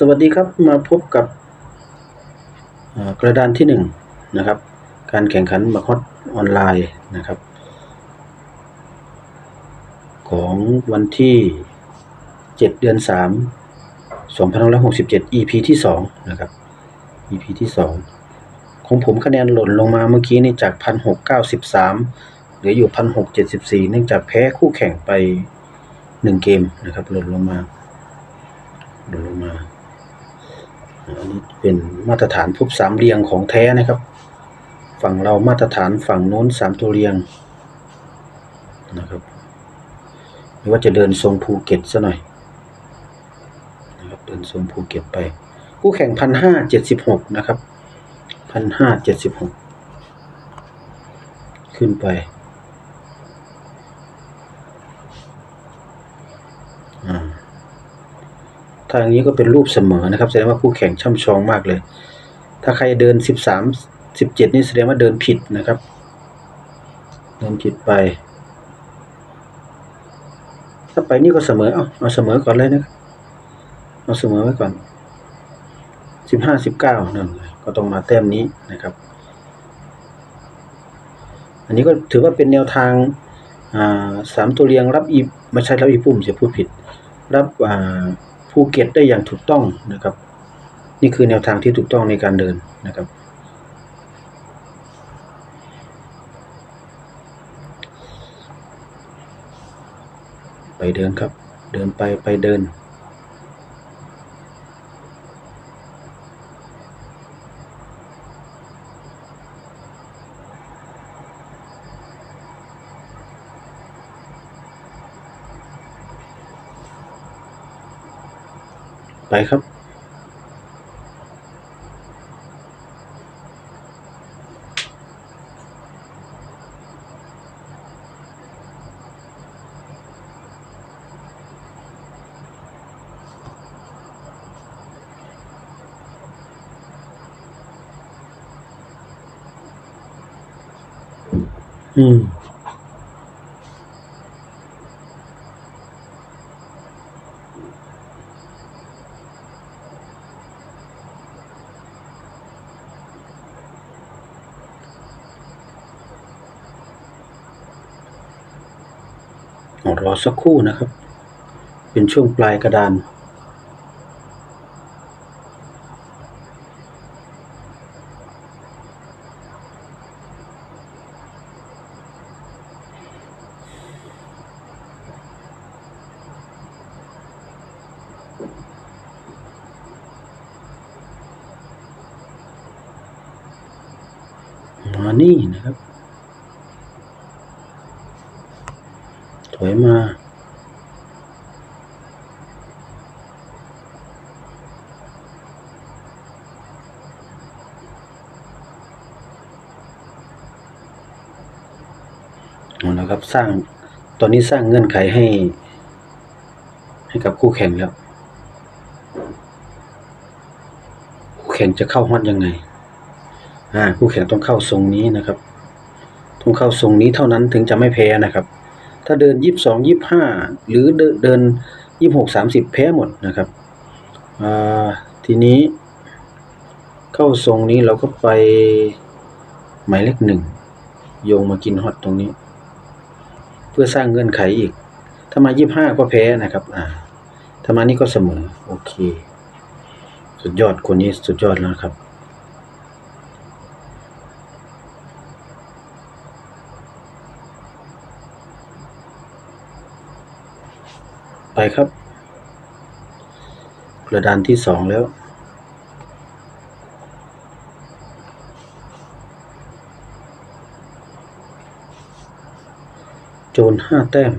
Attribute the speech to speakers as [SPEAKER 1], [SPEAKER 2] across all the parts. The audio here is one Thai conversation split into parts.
[SPEAKER 1] สวัสดีครับมาพบกับกระดานที่หนึ่งนะครับ การแข่งขันบักฮอตออนไลน์นะครับ ของวันที่เจ็ดเดือนสามสองพันห้าร้อยหกสิบเจ็ด EP ที่สองนะครับ EP ที่สองของผมคะแนนหล่นลงมาเมื่อกี้นี่จากพันหกเก้าสิบสามเหลืออยู่พันหกเจ็ดสิบสี่เนื่องจากแพ้คู่แข่งไปหนึ่งเกมนะครับหล่นลงมาหล่นลงมา อันนี้เป็นมาตรฐานภพสามเรียงของแท้นะครับ ฝั่งเรามาตรฐานฝั่งโน้นสามตัวเรียงนะครับหรือว่าจะเดินทรงภูเก็ตซะหน่อยนะครับเดินทรงภูเก็ตไป คู่แข่งพันห้าเจ็ดสิบหกนะครับพันห้าเจ็ดสิบหกขึ้นไปอ่า ทางนี้ก็เป็นรูปเสมอนะครับ แสดงว่าคู่แข่งช่ำชองมากเลย ถ้าใครเดินสิบสามสิบเจ็ดนี่แสดงว่าเดินผิดนะครับ เดินผิดไป ถ้าไปนี่ก็เสมอ เอาเอาเสมอก่อนเลยนะเอาเสมอไว้ก่อนสิบห้าสิบเก้านั่นก็ต้องมาแต้มนี้นะครับ อันนี้ก็ถือว่าเป็นแนวทางสามตัวเรียงรับอีไม่ใช่รับอีปุ่มจะพูดผิด รับอ่า ภูเก็ตได้อย่างถูกต้องนะครับ นี่คือแนวทางที่ถูกต้องในการเดินนะครับ ไปเดินครับ เดินไปไปเดิน ไปครับ อืม รอ สักครู่นะครับ เป็นช่วงปลายกระดาน มานี่นะครับ ถอยมาเอาละครับสร้างตอนนี้สร้างเงื่อนไขให้ ให้กับคู่แข่งแล้ว คู่แข่งจะเข้าฮอตยังไงอ่าคู่แข่งต้องเข้าทรงนี้นะครับ ต้องเข้าทรงนี้เท่านั้นถึงจะไม่แพ้นะครับ ถ้าเดินยี่สิบสองยี่บห้าหรือเดินเดินยี่หกสามสิบแพ้หมดนะครับทีนี้ เข้าทรงนี้เราก็ไปหมายเลขหนึ่งโยงมากินฮอตตรงนี้ เพื่อสร้างเงื่อนไขอีก ถ้ามายี่บห้าก็แพ้นะครับ อ่าถ้ามานี่ก็เสมอ โอเค สุดยอดคนนี้สุดยอดแล้วครับ ไปครับ กระดานที่สองแล้ว โจรห้าแต้ม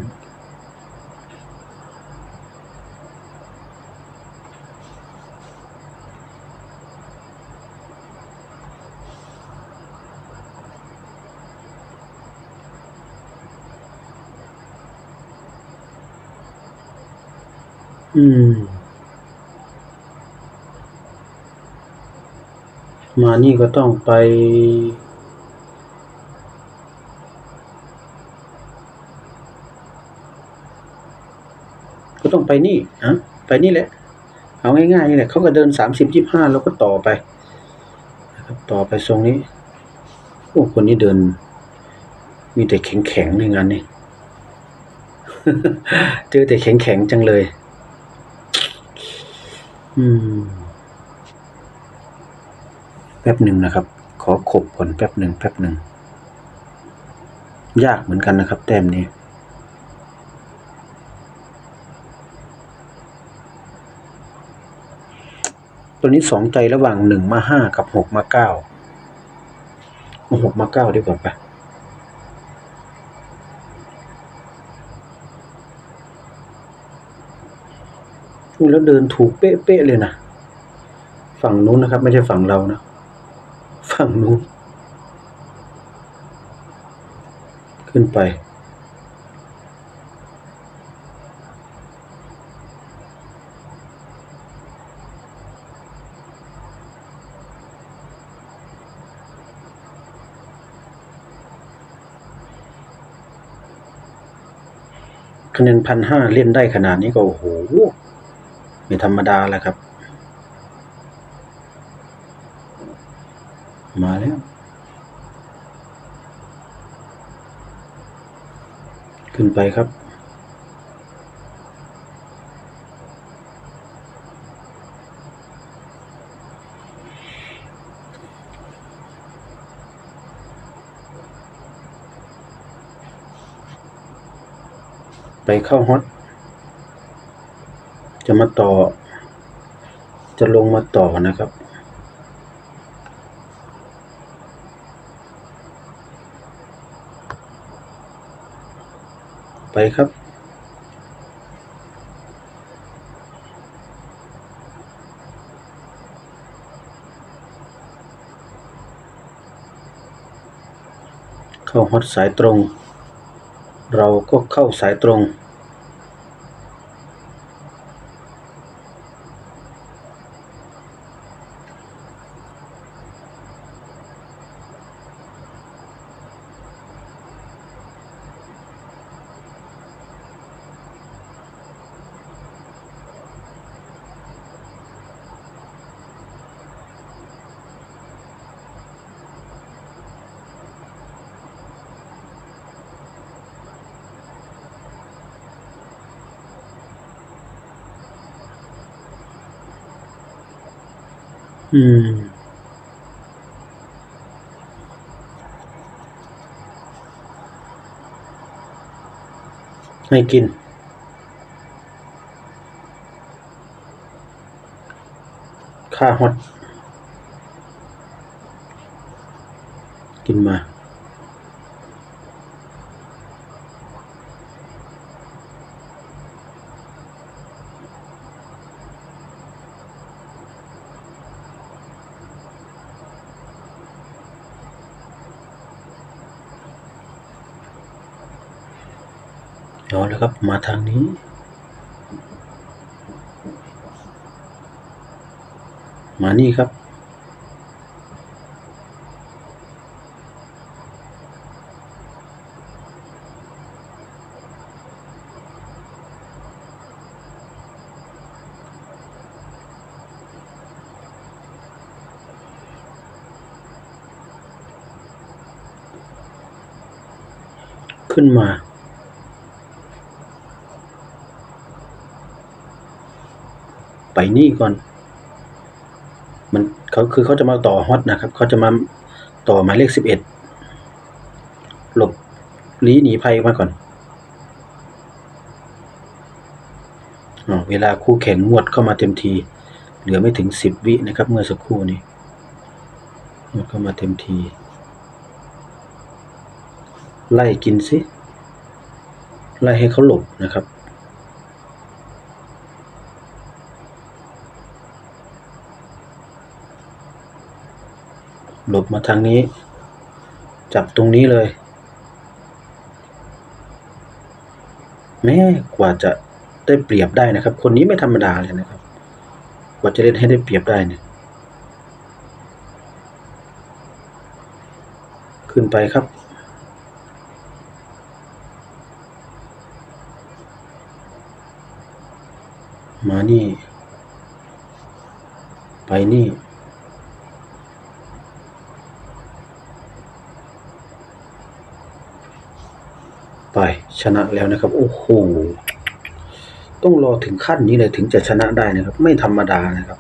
[SPEAKER 1] อืม มานี่ก็ต้องไป ก็ต้องไปนี่อะไปนี่แหละ เอาง่ายๆนี่แหละเขาก็เดินสามสิบยี่ห้าแล้วก็ต่อไปต่อไปทรงนี้ โอ้คนนี้เดิน มีแต่แข็งๆในงานนี้เจอแต่แข็งๆจังเลย อืมแป๊บหนึ่งนะครับ ขอขบก่อนแป๊บหนึ่งแป๊บหนึ่ง ยากเหมือนกันนะครับ แต้มนี้ตัวนี้สองใจระหว่างหนึ่งมาห้ากับหกมาเก้าเอาหกมาเก้าดีกว่าปะ พูดแล้วเดินถูกเป๊ะๆเลยนะ ฝั่งนู้นนะครับ ไม่ใช่ฝั่งเรานะ ฝั่งนู้น ขึ้นไป คะแนนพันห้าเล่นได้ขนาดนี้ก็โอ้โห ไม่ธรรมดาแล้วครับ มาแล้ว ขึ้นไปครับไปเข้าฮอต จะมาต่อ จะลงมาต่อนะครับ ไปครับเข้าฮอตสายตรง เราก็เข้าสายตรง อืมให้กิน ค่าฮอตกินมา เอาแล้วครับมาทางนี้ มานี่ครับ ขึ้นมา ไปนี่ก่อน มันเขาคือเขาจะมาต่อฮอตนะครับ เขาจะมาต่อหมายเลขสิบเอ็ดหลบลี้หนีภัยมาก่อนเวลาคู่แข่งงวดเข้ามาเต็มที เหลือไม่ถึงสิบวินะครับ เมื่อสักครู่นี้งวดเข้ามาเต็มที ไล่กินสิไล่ให้เขาหลบนะครับ หลบมาทางนี้ จับตรงนี้เลยแม่กว่าจะได้เปรียบได้นะครับ คนนี้ไม่ธรรมดาเลยนะครับ กว่าจะเล่นให้ได้เปรียบได้เนี่ย ขึ้นไปครับ มานี่ ไปนี่ ไปชนะแล้วนะครับ โอ้โหต้องรอถึงขั้นนี้เลยถึงจะชนะได้นะครับ ไม่ธรรมดานะครับ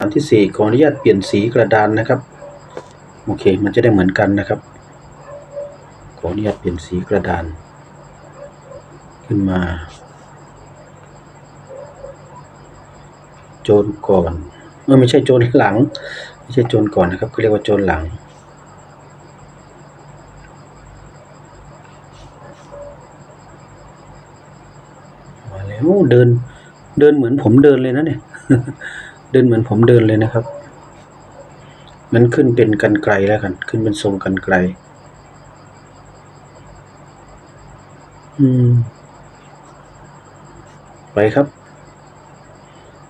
[SPEAKER 1] อันที่สี่ขออนุญาตเปลี่ยนสีกระดานนะครับ โอเค มันจะได้เหมือนกันนะครับ ขออนุญาตเปลี่ยนสีกระดาน ขึ้นมา โจรก่อนเออไม่ใช่โจรหลัง ไม่ใช่โจรก่อนนะครับเขาเรียกว่าโจรหลังมาแล้วเดินเดินเหมือนผมเดินเลยนะเนี่ย เดินเหมือนผมเดินเลยนะครับมันขึ้นเป็นกันไกลแล้วกัน ขึ้นเป็นทรงกันไกล อืม ไปครับ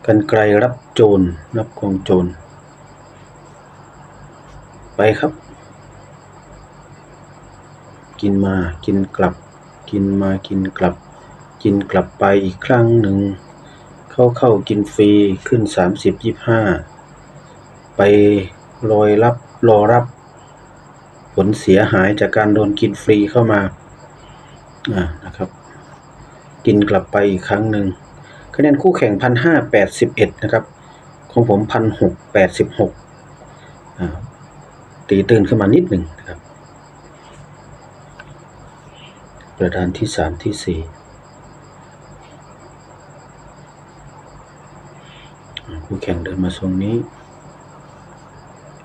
[SPEAKER 1] กันไกลรับโจรรับกองโจร ไปครับ กินมากินกลับ กินมากินกลับ กินกลับไปอีกครั้งหนึ่ง เข้าเข้ากินฟรีขึ้นสามสิบยี่ห้าไปรอยรับรอรับ ผลเสียหายจากการโดนกินฟรีเข้ามาอ่านะครับ กินกลับไปอีกครั้งหนึ่ง คะแนนคู่แข่งพันห้าแปดสิบเอ็ดนะครับ ของผมพันหกแปดสิบหกตีตื่นขึ้นมานิดหนึ่งนะครับ ประธานที่สามที่สี่คู่แข่งเดินมาทรงนี้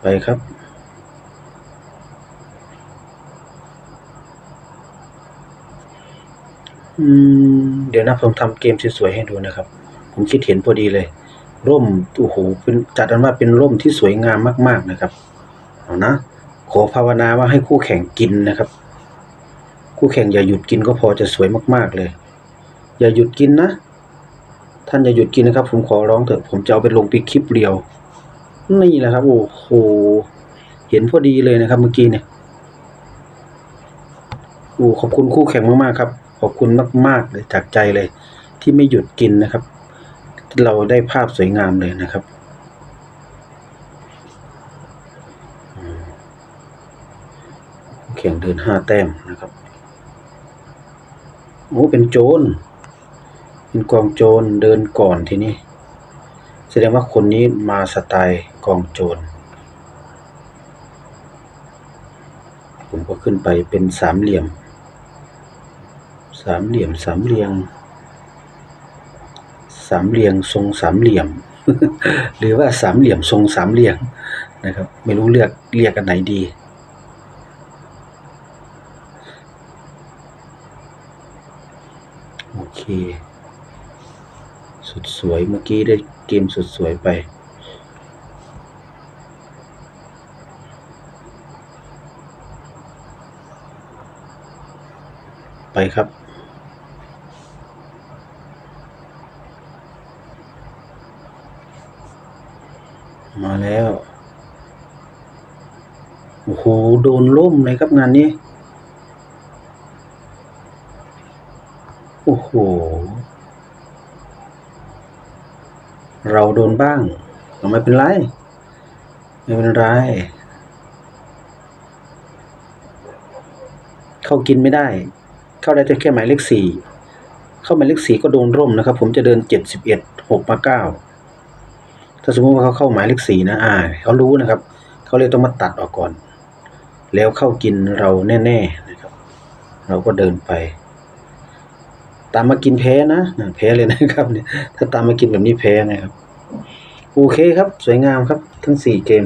[SPEAKER 1] ไปครับอืม เดี๋ยวนะผมทำเกมสวยๆให้ดูนะครับ ผมคิดเห็นพอดีเลย ร่มโอ้โหเป็นจัดอันว่าเป็นร่มที่สวยงามมาก ๆนะครับเอานะขอภาวนาว่าให้คู่แข่งกินนะครับ คู่แข่งอย่าหยุดกินก็พอจะสวยมาก ๆเลย อย่าหยุดกินนะ ท่านอย่าหยุดกินนะครับ ผมขอร้องเถอะผมจะเอาไปลงป็นคลิปเดียวนี่แหละครับ โอ้โหเห็นพอดีเลยนะครับ เมื่อกี้เนี่ยโอ้ขอบคุณคู่แข่งมากๆครับ ขอบคุณมาก ๆ เลยจากใจเลย ที่ไม่หยุดกินนะครับ เราได้ภาพสวยงามเลยนะครับแข่งเดินห้าแต้มนะครับโอ้เป็นโจรเป็นกองโจรเดินก่อนทีนี้แสดงว่าคนนี้มาสไตล์กองโจรผมก็ขึ้นไปเป็นสามเหลี่ยม สามเหลี่ยมสามเหลี่ยง สามเหลี่ยงทรงสามเหลี่ยม หรือว่าสามเหลี่ยมทรงสามเหลี่ยงนะครับ ไม่รู้เลือกเรียกกันไหนดีโอเค สุดสวยเมื่อกี้ได้เกมสุดสวยไปไปครับ มาแล้ว โอ้โห โดนล่มเลยครับงานนี้ โอ้โห เราโดนบ้างก็ไม่เป็นไร ไม่เป็นไร เข้ากินไม่ได้ เข้าได้แต่แค่หมายเลขสี่ เข้าหมายเลขสี่ก็โดนร่มนะครับ ผมจะเดินเจ็ดสิบเอ็ดหกมาเก้า ถ้าสมมติว่าเขาเข้าหมายเลขสี่นะ อ่าเขารู้นะครับ เขาเลยต้องมาตัดออกก่อน แล้วเข้ากินเราแน่ๆนะครับ เราก็เดินไป ตามมากินแพ้นะแพ้เลยนะครับเนี่ยถ้าตามมากินแบบนี้แพ้นะครับ โอเคครับ สวยงามครับ ทั้งสี่เกม